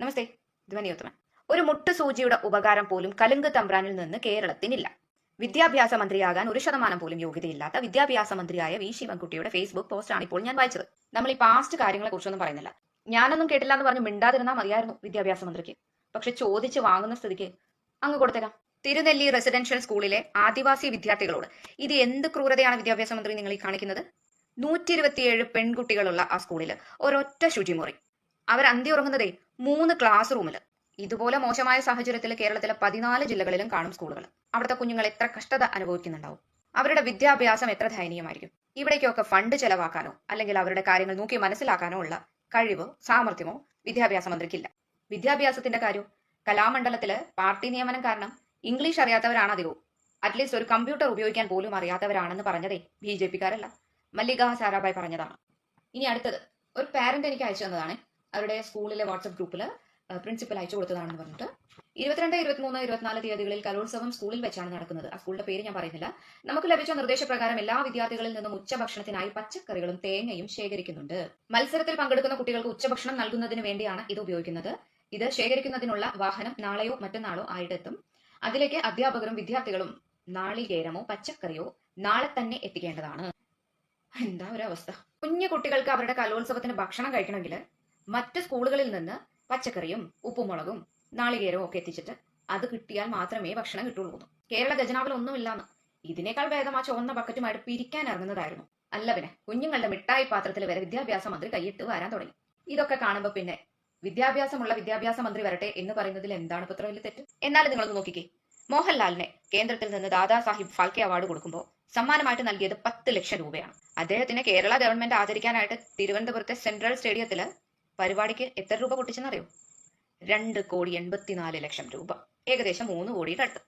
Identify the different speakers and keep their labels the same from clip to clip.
Speaker 1: നമസ്തേ ധ്വനിയോത്തമൻ ഒരു മുട്ട് സൂചിയുടെ ഉപകാരം പോലും കലുങ്ക് തമ്പ്രാനിൽ നിന്ന് കേരളത്തിനില്ല. വിദ്യാഭ്യാസ മന്ത്രിയാകാൻ ഒരു ശതമാനം പോലും യോഗ്യതയില്ലാത്ത വിദ്യാഭ്യാസ മന്ത്രിയായ വി. ശിവൻകുട്ടിയുടെ ഫേസ്ബുക്ക് പോസ്റ്റാണ് ഇപ്പോൾ ഞാൻ വായിച്ചത്. നമ്മൾ ഈ പാസ്റ്റ് കാര്യങ്ങളെ കുറിച്ചൊന്നും പറയുന്നില്ല. ഞാനൊന്നും കേട്ടില്ല എന്ന് പറഞ്ഞ് മിണ്ടാതിരുന്നാൽ മതിയായിരുന്നു വിദ്യാഭ്യാസ മന്ത്രിക്ക്. പക്ഷെ ചോദിച്ച് വാങ്ങുന്ന സ്ഥിതിക്ക് അങ്ങ് കൊടുത്തേക്കാം. തിരുനെല്ലി റെസിഡൻഷ്യൽ സ്കൂളിലെ ആദിവാസി വിദ്യാർത്ഥികളോട് ഇത് എന്ത് ക്രൂരതയാണ് വിദ്യാഭ്യാസ മന്ത്രി നിങ്ങൾ ഈ കാണിക്കുന്നത്? നൂറ്റി ഇരുപത്തിയേഴ് പെൺകുട്ടികളുള്ള ആ സ്കൂളിൽ ഒരൊറ്റ ശുചിമുറി. അവർ അന്തി ഉറങ്ങുന്നതേ മൂന്ന് ക്ലാസ് റൂമിൽ ഇതുപോലെ മോശമായ സാഹചര്യത്തിൽ കേരളത്തിലെ പതിനാല് ജില്ലകളിലും കാണും സ്കൂളുകൾ അവിടുത്തെ കുഞ്ഞുങ്ങൾ എത്ര കഷ്ടത അനുഭവിക്കുന്നുണ്ടാവും? അവരുടെ വിദ്യാഭ്യാസം എത്ര ദയനീയമായിരിക്കും? ഇവിടേക്കൊക്കെ ഫണ്ട് ചെലവാക്കാനോ അല്ലെങ്കിൽ അവരുടെ കാര്യങ്ങൾ നോക്കി മനസ്സിലാക്കാനോ ഉള്ള കഴിവോ സാമർഥ്യമോ വിദ്യാഭ്യാസ മന്ത്രിക്കില്ല. വിദ്യാഭ്യാസത്തിന്റെ കാര്യം കലാമണ്ഡലത്തിൽ പാർട്ടി നിയമനം കാരണം ഇംഗ്ലീഷ് അറിയാത്തവരാണ് അധികവും അറ്റ്ലീസ്റ്റ് ഒരു കമ്പ്യൂട്ടർ ഉപയോഗിക്കാൻ പോലും അറിയാത്തവരാണെന്ന് പറഞ്ഞതേ ബി ജെ പിക്കാരല്ല. മല്ലിക സാരാഭായ് പറഞ്ഞതാണ്. ഇനി അടുത്തത് ഒരു പാരന്റ് എനിക്ക് അയച്ചു തന്നതാണ്. അവരുടെ സ്കൂളിലെ വാട്സപ്പ് ഗ്രൂപ്പിൽ പ്രിൻസിപ്പൽ അയച്ചു കൊടുത്തതാണെന്ന് പറഞ്ഞിട്ട്. ഇരുപത്തിരണ്ട് ഇരുപത്തിമൂന്ന് ഇരുപത്തിനാല് തീയതികളിൽ കലോത്സവം സ്കൂളിൽ വെച്ചാണ് നടക്കുന്നത്. ആ സ്കൂളിന്റെ പേര് ഞാൻ പറയുന്നില്ല. നമുക്ക് ലഭിച്ച നിർദ്ദേശപ്രകാരം എല്ലാ വിദ്യാർത്ഥികളിൽ നിന്നും ഉച്ചഭക്ഷണത്തിനായി പച്ചക്കറികളും തേങ്ങയും ശേഖരിക്കുന്നുണ്ട്. മത്സരത്തിൽ പങ്കെടുക്കുന്ന കുട്ടികൾക്ക് ഉച്ചഭക്ഷണം നൽകുന്നതിന് വേണ്ടിയാണ് ഇത് ഉപയോഗിക്കുന്നത്. ഇത് ശേഖരിക്കുന്നതിനുള്ള വാഹനം നാളെയോ മറ്റന്നാളോ ആയിട്ടെത്തും. അതിലേക്ക് അധ്യാപകരും വിദ്യാർത്ഥികളും നാളികേരമോ പച്ചക്കറിയോ നാളെ തന്നെ എത്തിക്കേണ്ടതാണ്. എന്താ ഒരു അവസ്ഥ കുഞ്ഞു കുട്ടികൾക്ക് അവരുടെ കലോത്സവത്തിന് ഭക്ഷണം കഴിക്കണമെങ്കിൽ മറ്റ് സ്കൂളുകളിൽ നിന്ന് പച്ചക്കറിയും ഉപ്പുമുളകും നാളികേരവും ഒക്കെ എത്തിച്ചിട്ട് അത് കിട്ടിയാൽ മാത്രമേ ഭക്ഷണം കിട്ടുള്ളൂ. കേരള ഖജനാവിൽ ഒന്നുമില്ലാന്ന്. ഇതിനേക്കാൾ വേഗം ആ ചുവന്ന ബക്കറ്റുമായിട്ട് പിരിക്കാൻ ഇറങ്ങുന്നതായിരുന്നു. അല്ല പിന്നെ കുഞ്ഞുങ്ങളുടെ മിഠായി പാത്രത്തിൽ വരെ വിദ്യാഭ്യാസ മന്ത്രി കൈയിട്ട് വരാൻ തുടങ്ങി. ഇതൊക്കെ കാണുമ്പോൾ പിന്നെ വിദ്യാഭ്യാസമുള്ള വിദ്യാഭ്യാസ മന്ത്രി വരട്ടെ എന്ന് പറയുന്നതിൽ എന്താണ് ഇപ്പൊ ഇത്ര വലിയ തെറ്റ്? എന്നാലും നിങ്ങളൊന്ന് നോക്കിക്കേ. മോഹൻലാലിനെ കേന്ദ്രത്തിൽ നിന്ന് ദാദാ സാഹിബ് ഫാൽക്കെ അവാർഡ് കൊടുക്കുമ്പോൾ സമ്മാനമായിട്ട് നൽകിയത് പത്ത് ലക്ഷം രൂപയാണ്. അദ്ദേഹത്തിന് കേരള ഗവൺമെന്റ് ആദരിക്കാനായിട്ട് തിരുവനന്തപുരത്തെ സെൻട്രൽ സ്റ്റേഡിയത്തിൽ പരിപാടിക്ക് എത്ര രൂപ പൊട്ടിച്ചെന്നറിയോ? രണ്ട് കോടി എൺപത്തിനാല് ലക്ഷം രൂപ. ഏകദേശം മൂന്ന് കോടിയുടെ അടുത്ത്.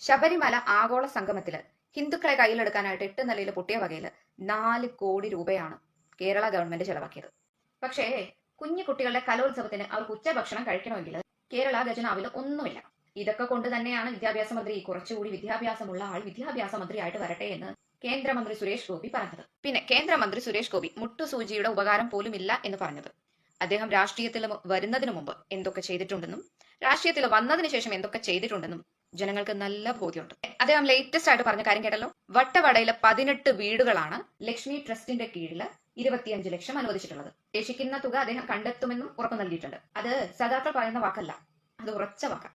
Speaker 1: ശബരിമല ആഗോള സംഗമത്തിൽ ഹിന്ദുക്കളെ കയ്യിലെടുക്കാനായിട്ട് എട്ട് നിലയിൽ പൊട്ടിയ വകയിൽ നാല് കോടി രൂപയാണ് കേരള ഗവൺമെന്റ് ചെലവാക്കിയത്. പക്ഷേ കുഞ്ഞു കുട്ടികളുടെ കലോത്സവത്തിന് അവർക്ക് ഉച്ചഭക്ഷണം കഴിക്കണമെങ്കിൽ കേരള ഖജനാവിൽ ഒന്നുമില്ല. ഇതൊക്കെ കൊണ്ട് തന്നെയാണ് വിദ്യാഭ്യാസ മന്ത്രി കുറച്ചുകൂടി വിദ്യാഭ്യാസമുള്ള ആൾ വിദ്യാഭ്യാസ മന്ത്രിയായിട്ട് വരട്ടെ എന്ന് കേന്ദ്രമന്ത്രി സുരേഷ് ഗോപി പറഞ്ഞത്. പിന്നെ കേന്ദ്രമന്ത്രി സുരേഷ് ഗോപി മുട്ടുസൂചിയുടെ ഉപകാരം പോലും ഇല്ല എന്ന് പറഞ്ഞത്. അദ്ദേഹം രാഷ്ട്രീയത്തിൽ വരുന്നതിനു മുമ്പ് എന്തൊക്കെ ചെയ്തിട്ടുണ്ടെന്നും രാഷ്ട്രീയത്തിൽ വന്നതിന് ശേഷം എന്തൊക്കെ ചെയ്തിട്ടുണ്ടെന്നും ജനങ്ങൾക്ക് നല്ല ബോധ്യമുണ്ട്. അദ്ദേഹം ലേറ്റസ്റ്റ് ആയിട്ട് പറഞ്ഞ കാര്യം കേട്ടല്ലോ? വട്ടവടയിലെ പതിനെട്ട് വീടുകളാണ് ലക്ഷ്മി ട്രസ്റ്റിന്റെ കീഴിൽ ഇരുപത്തിയഞ്ച് ലക്ഷം അനുവദിച്ചിട്ടുള്ളത്. ശേഷിക്കുന്ന തുക അദ്ദേഹം കണ്ടെത്തുമെന്നും ഉറപ്പ് നൽകിയിട്ടുണ്ട്. അത് സദാക്കൾ പറയുന്ന വാക്കല്ല. അത് ഉറച്ച വാക്കാണ്